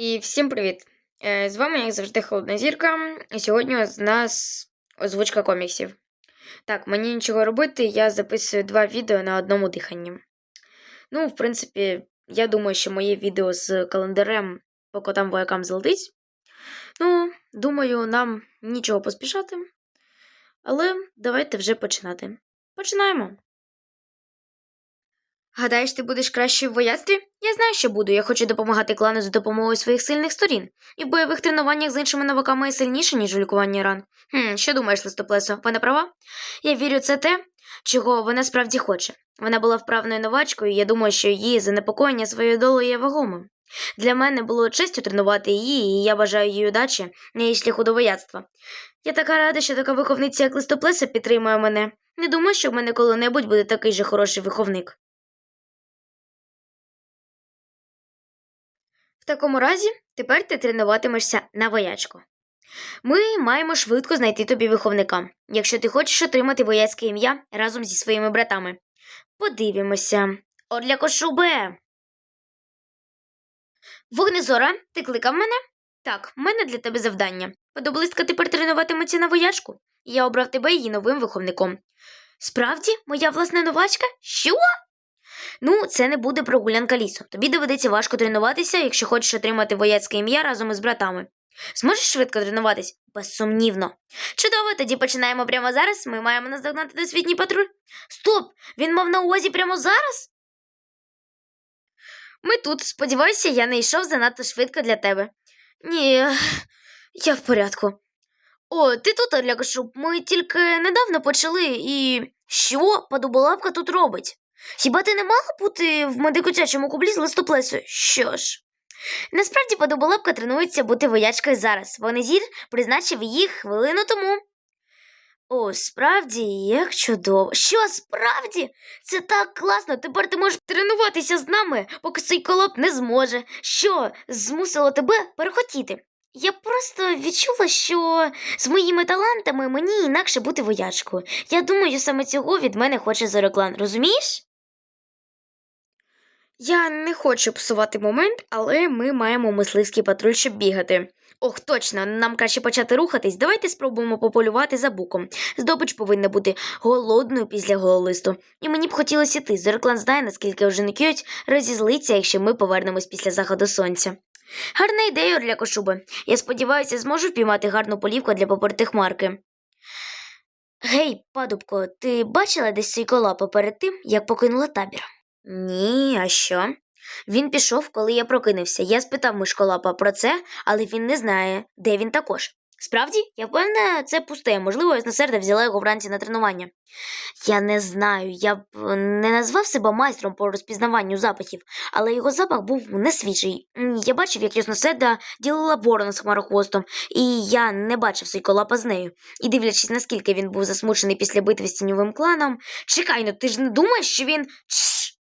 І всім привіт! З вами, як завжди, Холодна Зірка. І сьогодні з нас озвучка коміксів. Так, мені нічого робити, я записую два відео на одному диханні. Ну, в принципі, я думаю, що моє відео з календарем по котам воякам злетить. Ну, думаю, нам нічого поспішати. Але давайте вже починати. Починаємо. Гадаєш, ти будеш краще в вояцтві? Я знаю, що буду. Я хочу допомагати клану за допомогою своїх сильних сторін. І в бойових тренуваннях з іншими новаками я сильніше, ніж у лікуванні ран. Хм, що думаєш, листоплесо? Вона права? Я вірю, це те, чого вона справді хоче. Вона була вправною новачкою, і я думаю, що її занепокоєння своєю долею є вагомим. Для мене було честю тренувати її, і я бажаю їй удачі на її шляху до вояцтва. Я така рада, що така виховниця, як листоплеса, підтримує мене. Не думаю, що в мене коли-небудь буде такий же хороший виховник. Такому разі, тепер ти тренуватимешся на воячку. Ми маємо швидко знайти тобі виховника, якщо ти хочеш отримати вояцьке ім'я разом зі своїми братами. Подивимося. Орля Кошубе. Вогнезора, ти кликав мене? Так, в мене для тебе завдання. Подоблистка тепер тренуватиметься на воячку. Я обрав тебе її новим виховником. Справді, моя власна новачка? Що? Ну, це не буде прогулянка лісу. Тобі доведеться важко тренуватися, якщо хочеш отримати вояцьке ім'я разом із братами. Зможеш швидко тренуватись? Безсумнівно. Чудово, тоді починаємо прямо зараз. Ми маємо наздогнати досвітній патруль. Стоп! Він мав на увазі прямо зараз? Ми тут, сподіваюся, я не йшов занадто швидко для тебе. Ні, я в порядку. О, ти тут, Орля Кошуб. Ми тільки недавно почали і. Що подоболапка тут робить? Хіба ти не мала бути в медикотячому кублі з листоплесою? Що ж? Насправді подоболапка тренується бути воячкою зараз. Вонезір призначив її хвилину тому. О, справді, як чудово. Що справді? Це так класно. Тепер ти можеш тренуватися з нами, поки цей колоп не зможе. Що змусило тебе перехотіти? Я просто відчула, що з моїми талантами мені інакше бути воячкою. Я думаю, саме цього від мене хоче Зороклан, розумієш? Я не хочу псувати момент, але ми маємо мисливський патруль, щоб бігати. Ох, точно, нам краще почати рухатись. Давайте спробуємо пополювати за буком. Здобич повинна бути голодною після гололисту. І мені б хотілося йти. Зерклан знає, наскільки вже не к'ють, розізлиться, якщо ми повернемось після заходу сонця. Гарна ідея, Орля Кошуби. Я сподіваюся, зможу впіймати гарну полівку для попортих марки. Гей, падубко, ти бачила десь цей колапа перед тим, як покинула табір? Ні, а що? Він пішов, коли я прокинувся. Я спитав мишколапа про це, але він не знає, де він також. Справді, я впевнена, це пусте. Можливо, ясносерда взяла його вранці на тренування. Я не знаю, я б не назвав себе майстром по розпізнаванню запахів, але його запах був не свіжий. Я бачив, як ясносерда ділила ворона з хмарохвостом, і я не бачив Сойколапа з нею. І дивлячись, наскільки він був засмучений після битви з тіньовим кланом. Чекай, ну ти ж не думаєш, що він. Чш!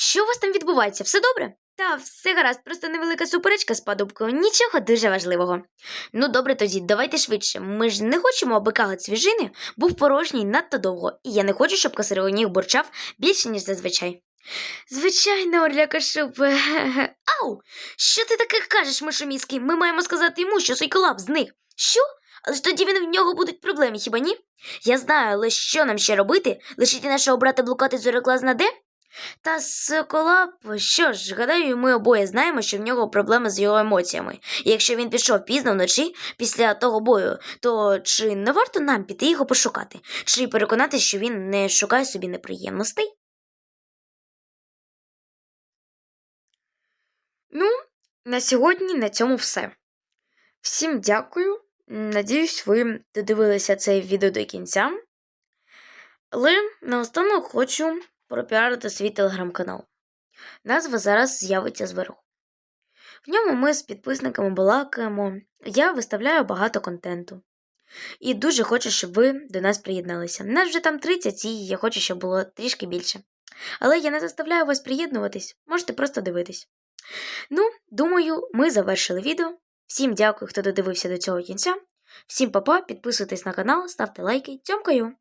Що у вас там відбувається? Все добре? Та, все гаразд, просто невелика суперечка з падубкою, нічого дуже важливого. Ну, добре тоді, давайте швидше. Ми ж не хочемо, аби кагат свіжини був порожній надто довго, і я не хочу, щоб касаріоніг бурчав більше, ніж зазвичай. Звичайно, Орляка Шуп. Ау! Що ти таке кажеш, мишоміський? Ми маємо сказати йому, що Сойколап зник. Що? Але ж тоді він в нього будуть проблеми, хіба ні? Я знаю, але що нам ще робити? Лишити нашого брата блукати зореклаз на де? Та Соколап, що ж, гадаю, ми обоє знаємо, що в нього проблеми з його емоціями. І якщо він пішов пізно вночі після того бою, то чи не варто нам піти його пошукати, чи переконатися, що він не шукає собі неприємностей? Ну, на сьогодні на цьому все. Всім дякую. Надіюсь, ви додивилися це відео до кінця. Але наостанок хочу пропіарити свій телеграм-канал. Назва зараз з'явиться зверху. В ньому ми з підписниками балакаємо, я виставляю багато контенту. І дуже хочу, щоб ви до нас приєдналися. Нас вже там 30, і я хочу, щоб було трішки більше. Але я не заставляю вас приєднуватись, можете просто дивитись. Ну, думаю, ми завершили відео. Всім дякую, хто додивився до цього кінця. Всім па-па, підписуйтесь на канал, ставте лайки, цьомкаю!